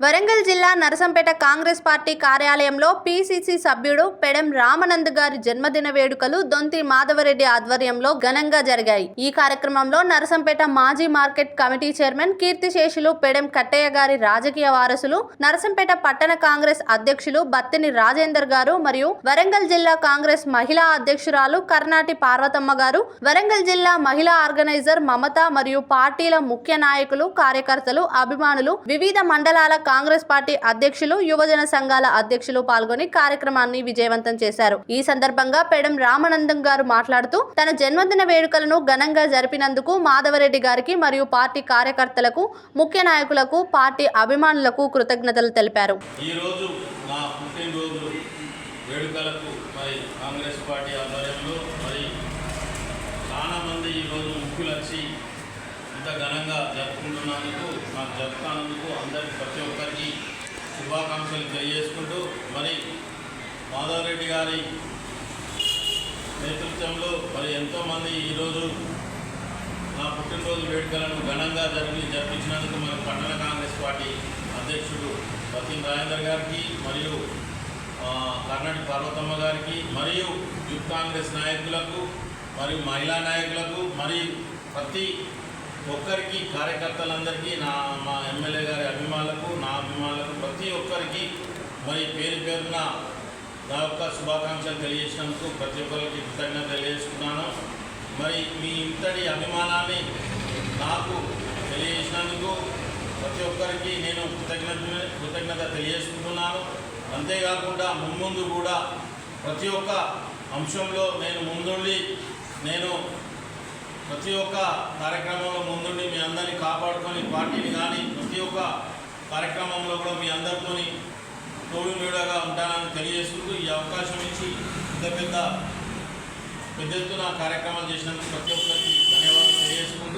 వరంగల్ జిల్లా నరసంపేట కాంగ్రెస్ పార్టీ కార్యాలయంలో పీసీసీ సభ్యుడు పెడెం రామనంద్ గారి జన్మదిన వేడుకలు దొంతి మాధవరెడ్డి ఆధ్వర్యంలో ఘనంగా జరిగాయి. ఈ కార్యక్రమంలో నరసంపేట మాజీ మార్కెట్ కమిటీ చైర్మన్ కీర్తిశేషులు పెడెం కట్టయ్య గారి రాజకీయ వారసులు నరసంపేట పట్టణ కాంగ్రెస్ అధ్యక్షులు బత్తిని రాజేందర్ గారు మరియు వరంగల్ జిల్లా కాంగ్రెస్ మహిళా అధ్యక్షురాలు కర్నాటి పార్వతమ్మ గారు వరంగల్ జిల్లా మహిళా ఆర్గనైజర్ మమత మరియు పార్టీల ముఖ్య నాయకులు కార్యకర్తలు అభిమానులు వివిధ మండలాల కాంగ్రెస్ పార్టీ అధ్యక్షులు యువజన సంఘాల అధ్యక్షులు పాల్గొని కార్యక్రమాన్ని విజయవంతం చేశారు. ఈ సందర్భంగా పెడం రామానందం గారు మాట్లాడుతూ తన జన్మదిన వేడుకలను ఘనంగా జరిపినందుకు మాధవరెడ్డి గారికి మరియు పార్టీ కార్యకర్తలకు ముఖ్య నాయకులకు పార్టీ అభిమానులకు కృతజ్ఞతలు తెలిపారు. వేడుకలకు మరి కాంగ్రెస్ పార్టీ ఆధ్వర్యంలో మరి చాలామంది ఈరోజు ముఖ్యులు వచ్చి ఇంత ఘనంగా జరుపుకుంటున్నందుకు నాకు జరుపుతున్నందుకు అందరికి ప్రతి ఒక్కరికి శుభాకాంక్షలు తెలియజేసుకుంటూ మరి మాధవరెడ్డి గారి నేతృత్వంలో మరి ఎంతోమంది ఈరోజు నా పుట్టినరోజు వేడుకలను ఘనంగా జరిపి జరిపించినందుకు మన పట్టణ కాంగ్రెస్ పార్టీ అధ్యక్షుడు సతీన్ రాజేందర్ గారికి మరియు ఆ, కర్ణాటి పార్వతమ్మ గారికి మరియు యూత్ కాంగ్రెస్ నాయకులకు మరియు మహిళా నాయకులకు మరియు ప్రతి ఒక్కరికి కార్యకర్తలందరికీ నా మా ఎమ్మెల్యే గారి అభిమానులకు నా అభిమానులకు ప్రతి ఒక్కరికి మరి పేరు పేరున నా యొక్క శుభాకాంక్షలు తెలియజేసినందుకు ప్రతి ఒక్కరికి కృతజ్ఞత తెలియజేసుకున్నాను. మరి మీ ఇంతటి అభిమానాన్ని నాకు తెలియజేసినందుకు ప్రతి ఒక్కరికి నేను కృతజ్ఞత కృతజ్ఞత తెలియజేసుకుంటున్నాను. అంతేకాకుండా మున్ముందు కూడా ప్రతి ఒక్క అంశంలో నేను ముందుండి నేను ప్రతి ఒక్క కార్యక్రమంలో ముందుండి మీ అందరినీ కాపాడుకొని పార్టీని కానీ ప్రతి ఒక్క కార్యక్రమంలో కూడా మీ అందరితోని తోడు నీడగా ఉంటానని తెలియజేసుకుంటూ ఈ అవకాశం ఇచ్చి ఇంత పెద్ద పెద్ద ఎత్తున కార్యక్రమాలు చేసినందుకు ప్రతి ఒక్కరికి ధన్యవాదాలు తెలియజేసుకుంటూ